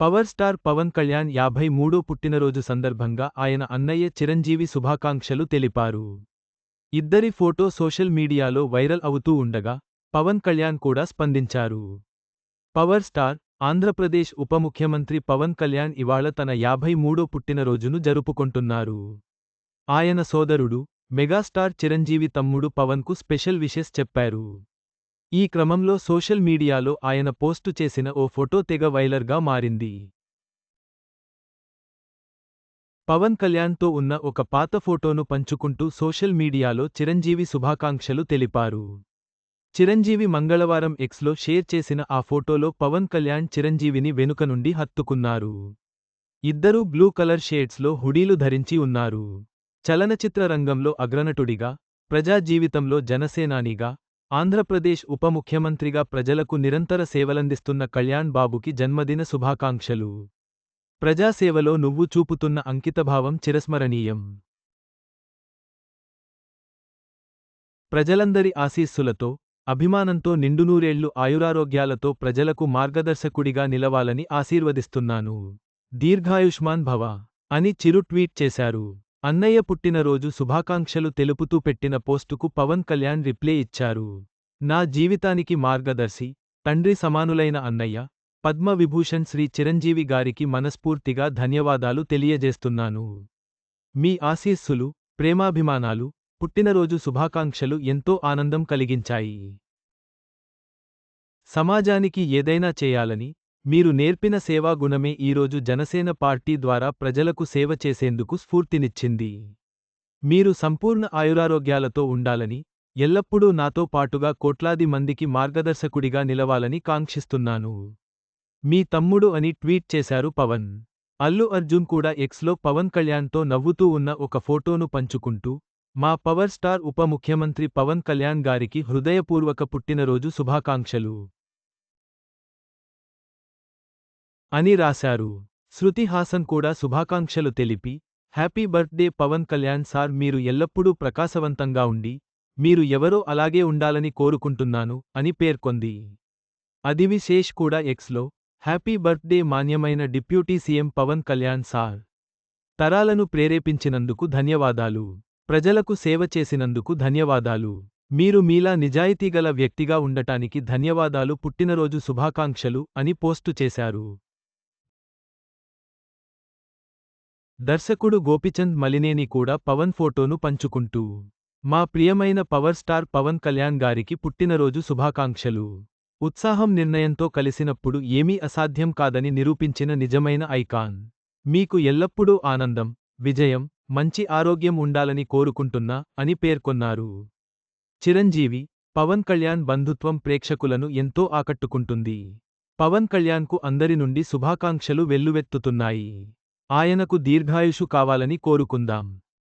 Power star Pawan Kalyan యాభై మూడో పుట్టినరోజు సందర్భంగా ఆయన అన్నయ్య చిరంజీవి శుభాకాంక్షలు తెలిపారు. ఇద్దరి ఫోటో సోషల్ మీడియాలో వైరల్ అవుతూ ఉండగా పవన్ కళ్యాణ్ కూడా స్పందించారు. పవర్ స్టార్ ఆంధ్రప్రదేశ్ ఉప ముఖ్యమంత్రి పవన్ కళ్యాణ్ ఇవాళ తన యాభై మూడో పుట్టినరోజును జరుపుకొంటున్నారు. ఆయన సోదరుడు మెగాస్టార్ చిరంజీవి తమ్ముడు పవన్కు స్పెషల్ విషెస్ చెప్పారు. ఈ క్రమంలో సోషల్ మీడియాలో ఆయన పోస్టు చేసిన ఓ ఫోటో తెగ వైలర్గా మారింది. పవన్ కళ్యాణ్తో ఉన్న ఒక పాత ఫోటోను పంచుకుంటూ సోషల్ మీడియాలో చిరంజీవి శుభాకాంక్షలు తెలిపారు. చిరంజీవి మంగళవారం ఎక్స్లో షేర్ చేసిన ఆ ఫోటోలో పవన్ కళ్యాణ్ చిరంజీవిని వెనుక నుండి హత్తుకున్నారు. ఇద్దరూ బ్లూ కలర్ షేడ్స్లో హుడీలు ధరించి ఉన్నారు. చలనచిత్ర రంగంలో అగ్రనటుడిగా ప్రజాజీవితంలో జనసేనానిగా ఆంధ్రప్రదేశ్ ఉప ముఖ్యమంత్రిగా ప్రజలకు నిరంతర సేవలందిస్తున్న కళ్యాణ్ బాబుకి జన్మదిన శుభాకాంక్షలు. ప్రజాసేవలో నువ్వు చూపుతున్న అంకితభావం చిరస్మరణీయం. ప్రజలందరి ఆశీస్సులతో అభిమానంతో నిండునూరేళ్ళు ఆయురారోగ్యాలతో ప్రజలకు మార్గదర్శకుడిగా నిలవాలని ఆశీర్వదిస్తున్నాను. దీర్ఘాయుష్మాన్ భవ అని చిరు ట్వీట్ చేశారు. అన్నయ్య పుట్టినరోజు శుభాకాంక్షలు తెలుపుతూ పెట్టిన పోస్టుకు పవన్ కళ్యాణ్ రిప్లే ఇచ్చారు. నా జీవితానికి మార్గదర్శి తండ్రి సమానులైన అన్నయ్య పద్మ విభూషణ్ శ్రీ చిరంజీవి గారికి మనస్ఫూర్తిగా ధన్యవాదాలు తెలియజేస్తున్నాను. మీ ఆశీస్సులు ప్రేమాభిమానాలు పుట్టినరోజు శుభాకాంక్షలు ఎంతో ఆనందం కలిగించాయి. సమాజానికి ఏదైనా చేయాలని మీరు నేర్పిన సేవా గుణమే ఈరోజు జనసేన పార్టీ ద్వారా ప్రజలకు సేవ చేసేందుకు స్ఫూర్తినిచ్చింది. మీరు సంపూర్ణ ఆయురారోగ్యాలతో ఉండాలని ఎల్లప్పుడూ నాతో పాటుగా కోట్లాది మందికి మార్గదర్శకుడిగా నిలవాలని కాంక్షిస్తున్నాను. మీ తమ్ముడు అని ట్వీట్ చేశారు పవన్. అల్లు అర్జున్ కూడా ఎక్స్లో పవన్ కళ్యాణ్తో నవ్వుతూ ఉన్న ఒక ఫోటోను పంచుకుంటూ మా పవర్ స్టార్ ఉప ముఖ్యమంత్రి పవన్ కళ్యాణ్ గారికి హృదయపూర్వక పుట్టినరోజు శుభాకాంక్షలు. అని రాశారు. శృతి హాసన్ కూడా శుభాకాంక్షలు తెలిపి happy birthday Pawan Kalyan sir మీరు ఎల్లప్పుడూ ప్రకాశవంతంగా ఉండి మీరు ఎవరో అలాగే ఉండాలని కోరుకుంటున్నాను అని పేర్కొంది. అదివిశేష్ కూడా ఎక్స్లో హ్యాపీ బర్త్డే మాన్యమైన deputy CM Pawan Kalyan sir. తరాలను ప్రేరేపించినందుకు ధన్యవాదాలు. ప్రజలకు సేవ చేసినందుకు ధన్యవాదాలు. మీరు మీలా నిజాయితీగల వ్యక్తిగా ఉండటానికి ధన్యవాదాలు పుట్టినరోజు శుభాకాంక్షలు అని పోస్టు చేశారు. దర్శకుడు గోపిచంద్ మలినేని కూడా పవన్ ఫోటోను పంచుకుంటూ మా ప్రియమైన పవర్ స్టార్ పవన్ కళ్యాణ్ గారికి పుట్టినరోజు శుభాకాంక్షలు. ఉత్సాహం నిర్ణయంతో కలిసినప్పుడు ఏమీ అసాధ్యం కాదని నిరూపించిన నిజమైన ఐకాన్. మీకు ఎల్లప్పుడూ ఆనందం విజయం మంచి ఆరోగ్యం ఉండాలని కోరుకుంటున్నా అని పేర్కొన్నారు. చిరంజీవి పవన్ కళ్యాణ్ బంధుత్వం ప్రేక్షకులను ఎంతో ఆకట్టుకుంటుంది. పవన్ కళ్యాణ్కు అందరి నుండి శుభాకాంక్షలు వెల్లువెత్తుతున్నాయి. ఆయనకు దీర్ఘాయుషు కావాలని కోరుకుందాం.